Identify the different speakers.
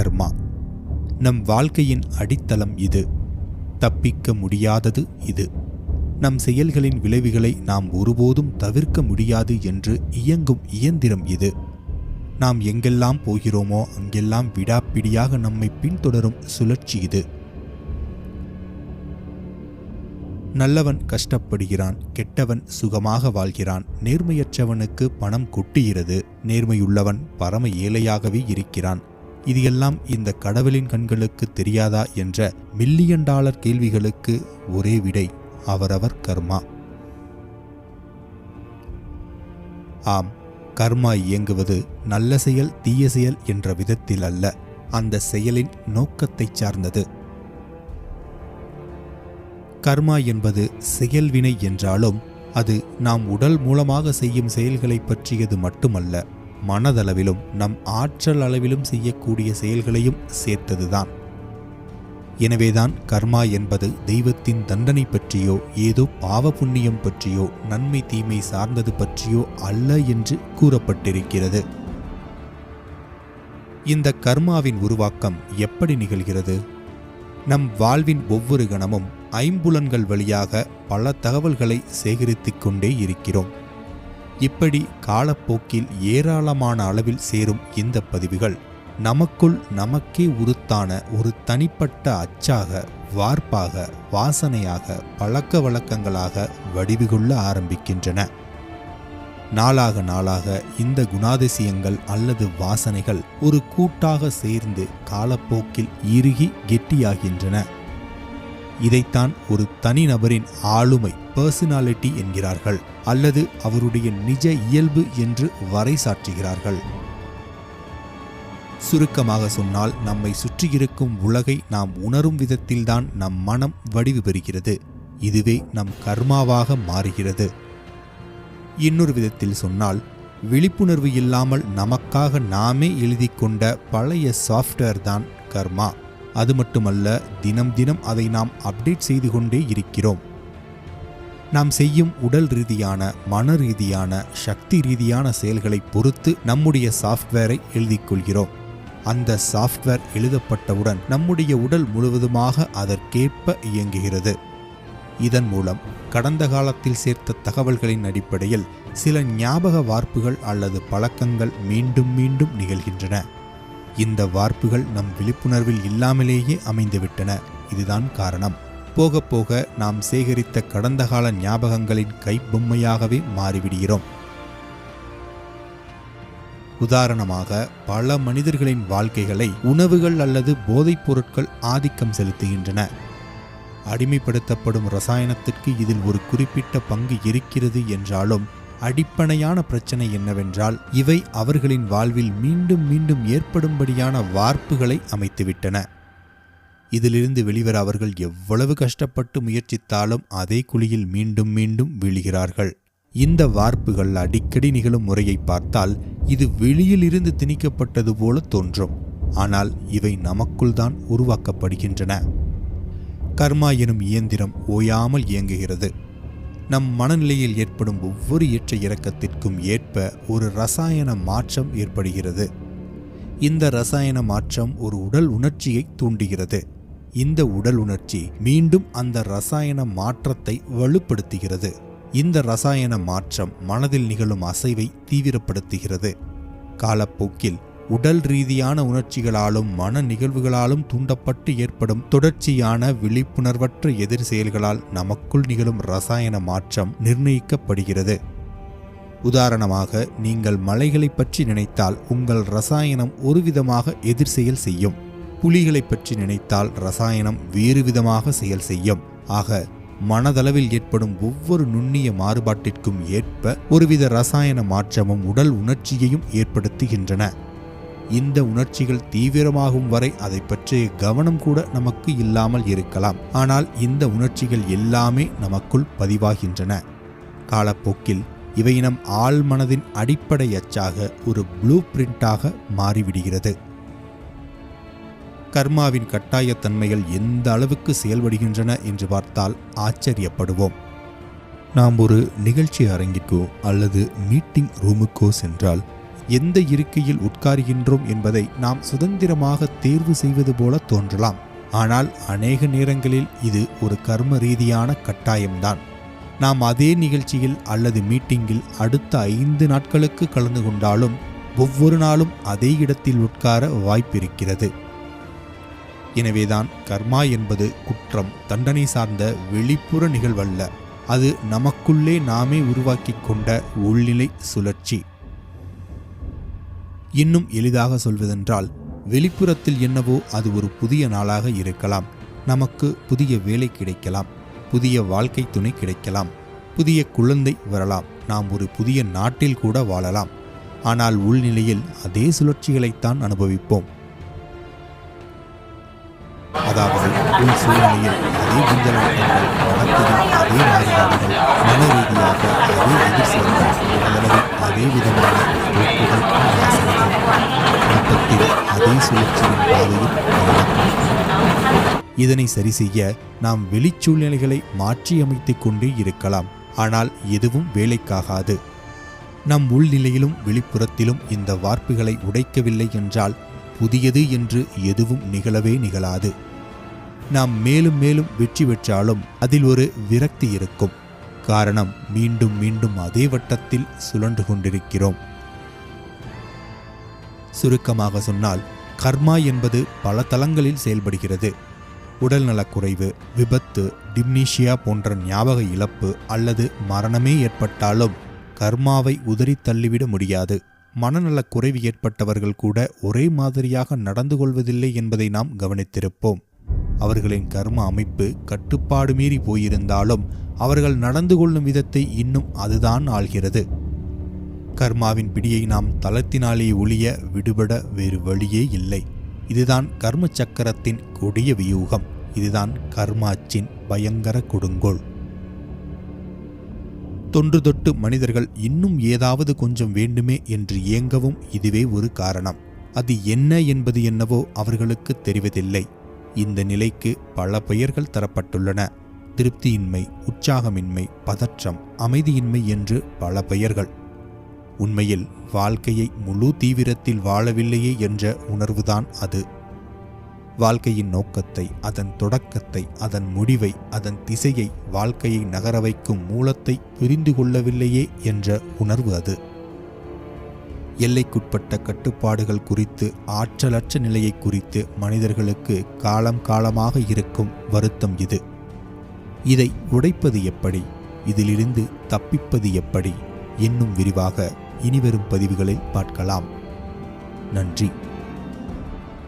Speaker 1: கர்மா. நம் வாழ்க்கையின் அடித்தளம் இது. தப்பிக்க முடியாதது இது. நம் செயல்களின் விளைவுகளை நாம் ஒருபோதும் தவிர்க்க முடியாது என்று இயங்கும் இயந்திரம் இது. நாம் எங்கெல்லாம் போகிறோமோ அங்கெல்லாம் விடாப்பிடியாக நம்மை பின்தொடரும் சுழற்சி இது. நல்லவன் கஷ்டப்படுகிறான் கெட்டவன் சுகமாக வாழ்கிறான். நேர்மையற்றவனுக்கு பணம் கொட்டுகிறது. நேர்மையுள்ளவன் பரம ஏழையாகவே இருக்கிறான். இது எல்லாம் இந்த கடவுளின் கண்களுக்கு தெரியாதா என்ற மில்லியன் டாலர் கேள்விகளுக்கு ஒரே விடை அவரவர் கர்மா. ஆம் கர்மா இயங்குவது நல்ல செயல் தீய செயல் என்ற விதத்தில் அல்ல அந்த செயலின் நோக்கத்தை சார்ந்தது. கர்மா என்பது செயல்வினை என்றாலும் அது நாம் உடல் மூலமாக செய்யும் செயல்களை பற்றியது மட்டுமல்ல மனதளவிலும் நம் ஆற்றல் அளவிலும் செய்யக்கூடிய செயல்களையும் சேர்த்ததுதான். எனவேதான் கர்மா என்பது தெய்வத்தின் தண்டனை பற்றியோ ஏதோ பாவ புண்ணியம் பற்றியோ நன்மை தீமை சார்ந்தது பற்றியோ அல்ல என்று கூறப்பட்டிருக்கிறது. இந்த கர்மாவின் உருவாக்கம் எப்படி நிகழ்கிறது? நம் வாழ்வின் ஒவ்வொரு கணமும் ஐம்புலன்கள் வழியாக பல தகவல்களை சேகரித்துக் கொண்டே இருக்கிறோம். இப்படி காலப்போக்கில் ஏராளமான அளவில் சேரும் இந்த பதிவுகள் நமக்குள் நமக்கே உருத்தான ஒரு தனிப்பட்ட அச்சாக வார்ப்பாக வாசனையாக பழக்க வழக்கங்களாக வடிவுகொள்ள ஆரம்பிக்கின்றன. நாளாக நாளாக இந்த குணாதிசயங்கள் அல்லது வாசனைகள் ஒரு கூட்டாக சேர்ந்து காலப்போக்கில் இறுகி கெட்டியாகின்றன. இதைத்தான் ஒரு தனிநபரின் ஆளுமை பர்சனாலிட்டி என்கிறார்கள் அல்லது அவருடைய நிஜ இயல்பு என்று வரைசாற்றுகிறார்கள். சுருக்கமாக சொன்னால் நம்மை சுற்றியிருக்கும் உலகை நாம் உணரும் விதத்தில்தான் நம் மனம் வடிவு பெறுகிறது. இதுவே நம் கர்மாவாக மாறுகிறது. இன்னொரு விதத்தில் சொன்னால் விழிப்புணர்வு இல்லாமல் நமக்காக நாமே எழுதி கொண்ட பழைய சாஃப்ட்வேர் தான் கர்மா. அது மட்டுமல்ல தினம் தினம் அதை நாம் அப்டேட் செய்து கொண்டே இருக்கிறோம். நாம் செய்யும் உடல் ரீதியான மன ரீதியான சக்தி ரீதியான செயல்களை பொறுத்து நம்முடைய சாஃப்ட்வேரை எழுதிக் கொள்கிறோம். அந்த சாஃப்ட்வேர் எழுதப்பட்டவுடன் நம்முடைய உடல் முழுவதுமாக அதற்கேற்ப இயங்குகிறது. இதன் மூலம் கடந்த காலத்தில் சேர்த்த தகவல்களின் அடிப்படையில் சில ஞாபக வார்ப்புகள் அல்லது பழக்கங்கள் மீண்டும் மீண்டும் நிகழ்கின்றன. இந்த வார்ப்புகள் நம் விழிப்புணர்வில் இல்லாமலேயே அமைந்துவிட்டன. இதுதான் காரணம். போக போக நாம் சேகரித்த கடந்த கால ஞாபகங்களின் கைப்பொம்மையாகவே மாறிவிடுகிறோம். உதாரணமாக பல மனிதர்களின் வாழ்க்கைகளை உணவுகள் அல்லது போதைப் பொருட்கள் ஆதிக்கம் செலுத்துகின்றன. அடிமைப்படுத்தப்படும் ரசாயனத்திற்கு இதில் ஒரு குறிப்பிட்ட பங்கு இருக்கிறது என்றாலும் அடிப்படையான பிரச்சனை என்னவென்றால் இவை அவர்களின் வாழ்வில் மீண்டும் மீண்டும் ஏற்படும்படியான வார்ப்புகளை அமைத்துவிட்டன. இதிலிருந்து வெளிவர அவர்கள் எவ்வளவு கஷ்டப்பட்டு முயற்சித்தாலும் அதே குழியில் மீண்டும் மீண்டும் விழுகிறார்கள். இந்த வார்ப்புகள் அடிக்கடி நிகழும் முறையை பார்த்தால் இது வெளியிலிருந்து திணிக்கப்பட்டது போல தோன்றும். ஆனால் இவை நமக்குள் தான் உருவாக்கப்படுகின்றன. கர்மா எனும் இயந்திரம் ஓயாமல் இயங்குகிறது. நம் மனநிலையில் ஏற்படும் ஒவ்வொரு ஏற்ற இறக்கத்திற்கும் ஏற்ப ஒரு ரசாயன மாற்றம் ஏற்படுகிறது. இந்த ரசாயன மாற்றம் ஒரு உடல் உணர்ச்சியை தூண்டுகிறது. இந்த உடல் உணர்ச்சி மீண்டும் அந்த ரசாயன மாற்றத்தை வலுப்படுத்துகிறது. இந்த ரசாயன மாற்றம் மனதில் நிகழும் அசைவை தீவிரப்படுத்துகிறது. காலப்போக்கில் உடல் ரீதியான உணர்ச்சிகளாலும் மன நிகழ்வுகளாலும் தூண்டப்பட்டு ஏற்படும் தொடர்ச்சியான விழிப்புணர்வற்ற எதிர் செயல்களால் நமக்குள் நிகழும் ரசாயன மாற்றம் நிர்ணயிக்கப்படுகிறது. உதாரணமாக நீங்கள் மலைகளை பற்றி நினைத்தால் உங்கள் ரசாயனம் ஒரு விதமாக எதிர் செயல் செய்யும். புலிகளை பற்றி நினைத்தால் ரசாயனம் வேறு விதமாக செயல் செய்யும். ஆக மனதளவில் ஏற்படும் ஒவ்வொரு நுண்ணிய மாறுபாட்டிற்கும் ஏற்ப ஒருவித ரசாயன மாற்றமும் உடல் உணர்ச்சியையும் ஏற்படுத்துகின்றன. இந்த உணர்ச்சிகள் தீவிரமாகும் வரை அதை பற்றிய கவனம் கூட நமக்கு இல்லாமல் இருக்கலாம். ஆனால் இந்த உணர்ச்சிகள் எல்லாமே நமக்குள் பதிவாகின்றன. காலப்போக்கில் இவை நம் ஆழ்மனதின் அடிப்படை அச்சாக ஒரு ப்ளூ பிரிண்டாக மாறிவிடுகிறது. கர்மாவின் கட்டாயத்தன்மைகள் எந்த அளவுக்கு செயல்படுகின்றன என்று பார்த்தால் ஆச்சரியப்படுவோம். நாம் ஒரு நிகழ்ச்சி அரங்கிற்கோ அல்லது மீட்டிங் ரூமுக்கோ சென்றால் எந்த இருக்கையில் உட்காருகின்றோம் என்பதை நாம் சுதந்திரமாக தேர்வு செய்வது போல தோன்றலாம். ஆனால் அநேக நேரங்களில் இது ஒரு கர்ம ரீதியான கட்டாயம்தான். நாம் அதே நிகழ்ச்சியில் அல்லது மீட்டிங்கில் அடுத்த ஐந்து நாட்களுக்கு கலந்து கொண்டாலும் ஒவ்வொரு நாளும் அதே இடத்தில் உட்கார வாய்ப்பிருக்கிறது. எனவேதான் கர்மா என்பது குற்றம் தண்டனை சார்ந்த வெளிப்புற நிகழ்வல்ல. அது நமக்குள்ளே நாமே உருவாக்கி கொண்ட உள்நிலை சுழற்சி. இன்னும் எளிதாக சொல்வதென்றால் வெளிப்புறத்தில் என்னவோ அது ஒரு புதிய நாளாக இருக்கலாம். நமக்கு புதிய வேலை கிடைக்கலாம். புதிய வாழ்க்கை துணை கிடைக்கலாம். புதிய குழந்தை வரலாம். நாம் ஒரு புதிய நாட்டில் கூட வாழலாம். ஆனால் உள்நிலையில் அதே சுழற்சிகளைத்தான் அனுபவிப்போம். அதாவது உள் சூழ்நிலையில் அதே குஞ்சலாட்டங்கள் அதே மாறுபாடுகள் மன ரீதியாக அதே எதிர்செயல்கள் மனதளவில் அதே விதமான போக்குகள் அதே சுழற்சியின் பாதையில் இதனை சரி செய்ய நாம் வெளிச்சூழ்நிலைகளை மாற்றியமைத்துக் கொண்டே இருக்கலாம். ஆனால் எதுவும் வேலைக்காகாது. நம் உள்நிலையிலும் வெளிப்புறத்திலும் இந்த வார்ப்புகளை உடைக்கவில்லை என்றால் புதியது என்று எதுவும் நிகழவே நிகழாது. நாம் மேலும் மேலும் வெற்றி பெற்றாலும் அதில் ஒரு விரக்தி இருக்கும். காரணம் மீண்டும் மீண்டும் அதே வட்டத்தில் சுழன்று கொண்டிருக்கிறோம். சுருக்கமாக சொன்னால் கர்மா என்பது பல தளங்களில் செயல்படுகிறது. உடல்நலக்குறைவு விபத்து டிம்னீஷியா போன்ற ஞாபக இழப்பு அல்லது மரணமே ஏற்பட்டாலும் கர்மாவை உதறி தள்ளிவிட முடியாது. மனநலக் குறைவு ஏற்பட்டவர்கள் கூட ஒரே மாதிரியாக நடந்து கொள்வதில்லை என்பதை நாம் கவனித்திருப்போம். அவர்களின் கர்ம அமைப்பு கட்டுப்பாடு மீறி போயிருந்தாலும் அவர்கள் நடந்து கொள்ளும் விதத்தை இன்னும் அதுதான் ஆள்கிறது. கர்மாவின் பிடியை நாம் தளத்தினாலே ஒழிய விடுபட வேறு வழியே இல்லை. இதுதான் கர்ம சக்கரத்தின் கொடிய வியூகம். இதுதான் கர்மாச்சின் பயங்கர கொடுங்கோல். தொன்று தொட்டு மனிதர்கள் இன்னும் ஏதாவது கொஞ்சம் வேண்டுமே என்று ஏங்கவும் இதுவே ஒரு காரணம். அது என்ன என்பது என்னவோ அவர்களுக்கு தெரிவதில்லை. இந்த நிலைக்கு பல பெயர்கள் தரப்பட்டுள்ளன. திருப்தியின்மை உற்சாகமின்மை பதற்றம் அமைதியின்மை என்று பல பெயர்கள். உண்மையில் வாழ்க்கையை முழு தீவிரத்தில் வாழவில்லையே என்ற உணர்வுதான் அது. வாழ்க்கையின் நோக்கத்தை அதன் தொடக்கத்தை அதன் முடிவை அதன் திசையை வாழ்க்கையை நகர வைக்கும் மூலத்தை புரிந்து கொள்ளவில்லையே என்ற உணர்வு அது. எல்லைக்குட்பட்ட கட்டுப்பாடுகள் குறித்து ஆற்றலற்ற நிலையை குறித்து மனிதர்களுக்கு காலம் காலமாக இருக்கும் வருத்தம் இது. இதை உடைப்பது எப்படி? இதிலிருந்து தப்பிப்பது எப்படி? இன்னும் விரிவாக இனிவரும் பதிவுகளில் பார்க்கலாம். நன்றி.